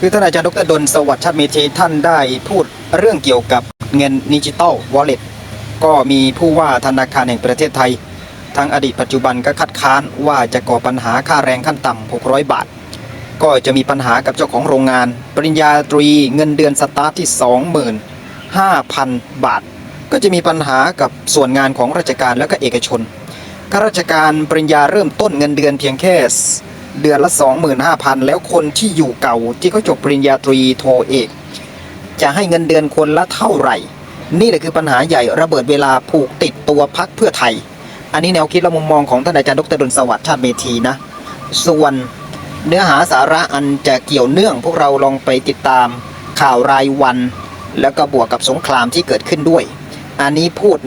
คือท่านอาจารย์ดรดลสวัสดิ์ชาติเมธีท่านได้พูดเรื่องเกี่ยวกับเงินดิจิตอลวอลเล็ตก็มีผู้ว่าธนาคารแห่งประเทศไทย ทั้งอดีตปัจจุบันก็คัดค้านว่าจะก่อปัญหาค่าแรงขั้นต่ำ 600 บาท ก็จะมีปัญหากับเจ้าของโรงงาน ปริญญาตรีเงินเดือนสตาร์ทที่ 25,000 บาท ก็จะมีปัญหากับส่วนงานของราชการและก็เอกชนข้าราชการปริญญาเริ่มต้นเงินเดือนเพียงแค่ เดือนละ 25,000 แล้วคนที่อยู่เก่าที่เขาจบปริญญาตรีโทเอก จะให้เงินเดือนคนละเท่าไหร่ นี่แหละคือปัญหาใหญ่ระเบิดเวลาผูกติดตัวพักเพื่อไทย อันนี้แนวคิดและมุมมองของท่านอาจารย์ดรดลสวัสดิ์ชาติเมธีนะ ส่วนเนื้อหาสาระอันจะเกี่ยวเนื่อง พวกเราลองไปติดตามข่าวรายวัน แล้วก็บวกกับสงครามที่เกิดขึ้นด้วย อันนี้พูด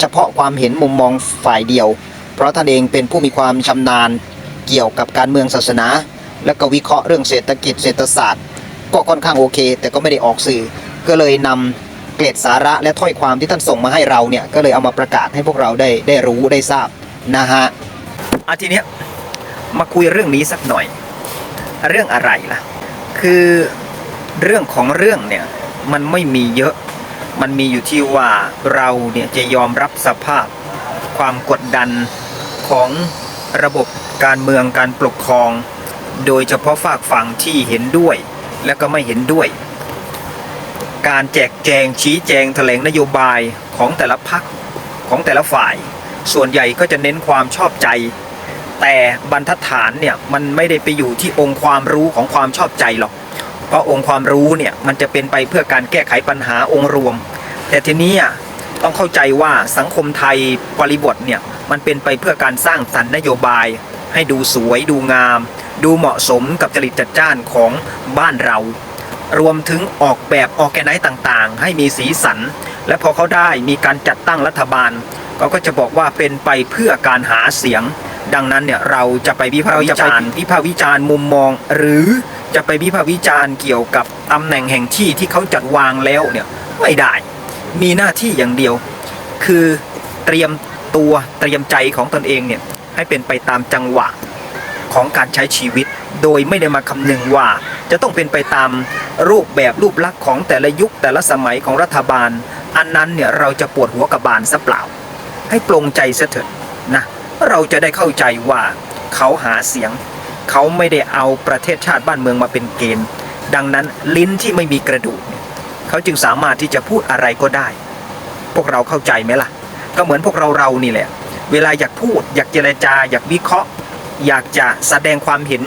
เฉพาะความเห็นมุมมองฝ่ายเดียว เพราะท่านเองเป็นผู้มีความชำนาญ เกี่ยวกับการเมืองศาสนา แล้วก็วิเคราะห์เรื่องเศรษฐกิจเศรษฐศาสตร์ ก็ค่อนข้างโอเค แต่ก็ไม่ได้ออกสื่อ ก็เลยนำเกร็ดสาระและถ้อยความที่ท่านส่งมาให้เราเนี่ยก็เลยเอามาประกาศให้พวกเราได้ได้รู้ได้ทราบนะฮะอาทีเนี้ยมาคุยเรื่องนี้สักหน่อย เรื่องอะไรล่ะ คือเรื่องของเรื่องเนี่ยมันไม่มีเยอะ มันมีอยู่ที่ว่าเราเนี่ยจะยอมรับสภาพความกดดันของ ระบบการเมืองการปกครอง โดยเฉพาะฝากฝั่งที่เห็นด้วย และก็ไม่เห็นด้วย การแจกแจงชี้แจงแถลงนโยบายของแต่ละพักของแต่ละฝ่าย ส่วนใหญ่ก็จะเน้นความชอบใจ แต่บรรทัดฐานเนี่ยมันไม่ได้ไปอยู่ที่องค์ความรู้ของความชอบใจหรอกเพราะองค์ความรู้เนี่ยมันจะเป็นไปเพื่อการแก้ไขปัญหาองค์รวม แต่ทีนี้ต้องเข้าใจว่าสังคมไทยบริบทเนี่ย มันเป็นไปเพื่อการสร้างสรรค์นโยบาย ให้ดูสวยดูงาม ดูเหมาะสมกับจริตจัดจ้านของบ้านเรา รวมถึงออกแบบออแกไนซ์ต่างๆ ให้มีสีสัน และพอเขาได้มีการจัดตั้งรัฐบาลเขาก็จะบอกว่าเป็นไปเพื่อการหาเสียง ดังนั้นเนี่ยเราจะไปวิพากษ์วิจารณ์วิพากษ์วิจารณ์มุมมอง หรือจะไปวิพากษ์วิจารณ์เกี่ยวกับตำแหน่งแห่งที่ที่เขาจัดวางแล้วเนี่ยไม่ได้ มีหน้าที่อย่างเดียว คือเตรียม ตัวเตรียมใจของตนเองเนี่ยให้เป็นไปตามจังหวะของการใช้ชีวิต โดยไม่ได้มาคำนึงว่า จะต้องเป็นไปตามรูปแบบรูปลักษณ์ของแต่ละยุคแต่ละสมัยของรัฐบาล อันนั้นเนี่ยเราจะปวดหัวกับบานซะเปล่า ให้ปลงใจเสถิดนะเราจะได้เข้าใจว่าเขาหาเสียง เขาไม่ได้เอาประเทศชาติบ้านเมืองมาเป็นเกณฑ์ ดังนั้นลิ้นที่ไม่มีกระดูกเนี่ยเขาจึงสามารถที่จะพูดอะไรก็ได้ พวกเราเข้าใจไหมล่ะ ก็เหมือนพวกเราเรานี่แหละ เวลาอยากพูด อยากเจรจา อยากวิเคราะห์ อยากจะแสดงความเห็น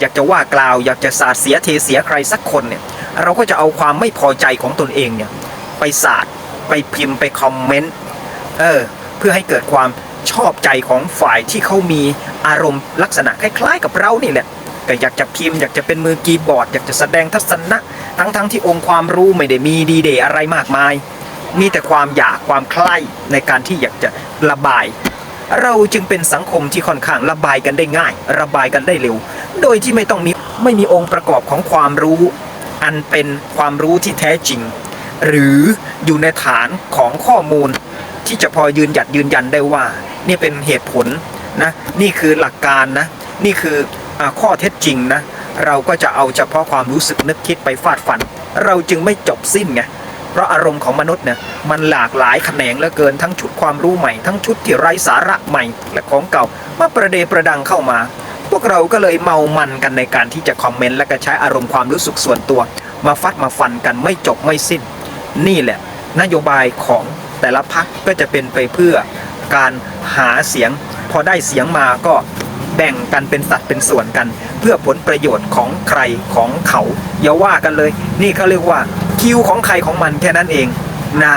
อยากจะว่ากล่าว อยากจะสาดเสียเทเสียใครสักคนเนี่ย เราก็จะเอาความไม่พอใจของตนเองเนี่ยไปสาดไปพิมพ์ไปคอมเมนต์ เออ เพื่อให้เกิดความชอบใจของฝ่ายที่เขามีอารมณ์ลักษณะคล้ายๆ กับเรานี่แหละก็อยากจะพิมพ์อยากจะเป็นมือกีย์บอร์ด อยากจะแสดงทัศนะ ทั้งๆที่องค์ความรู้ไม่ได้มีดีเดย์อะไรมากมาย มีแต่ความอยากความใคร่ในการที่อยากจะระบาย เราจึงเป็นสังคมที่ค่อนข้างระบายกันได้ง่าย ระบายกันได้เร็ว โดยที่ไม่ต้องมีไม่มีองค์ประกอบของความรู้ อันเป็นความรู้ที่แท้จริง หรืออยู่ในฐานของข้อมูล ที่จะพอยืนหยัดยืนยันได้ว่า นี่เป็นเหตุผลนะนี่คือหลักการนะนี่คืออข้อเท็จจริงนะเราก็จะเอาเฉพาะความรู้สึกนึกคิดไปฟาดฟัน เราจึงไม่จบสิ้นไง เพราะอารมณ์ของมนุษย์เนี่ยมันหลากหลายแขนงเหลือเกินทั้งชุดความรู้ใหม่ ทั้งชุดที่ไร้สาระใหม่และของเก่ามาประเดประดังเข้ามา พวกเราก็เลยเมามันกันในการที่จะคอมเมนต์และก็ใช้อารมณ์ความรู้สึกส่วนตัว มาฟัดมาฟันกันไม่จบไม่สิ้น นี่แหละ นโยบายของแต่ละพักก็จะเป็นไปเพื่อการหาเสียง พอได้เสียงมาก็แบ่งกันเป็นสัดเป็นส่วนกัน เพื่อผลประโยชน์ของใครของเขาอย่าว่ากันเลย นี่เขาเรียกว่า คิวของใครของมันแค่นั้นเอง นา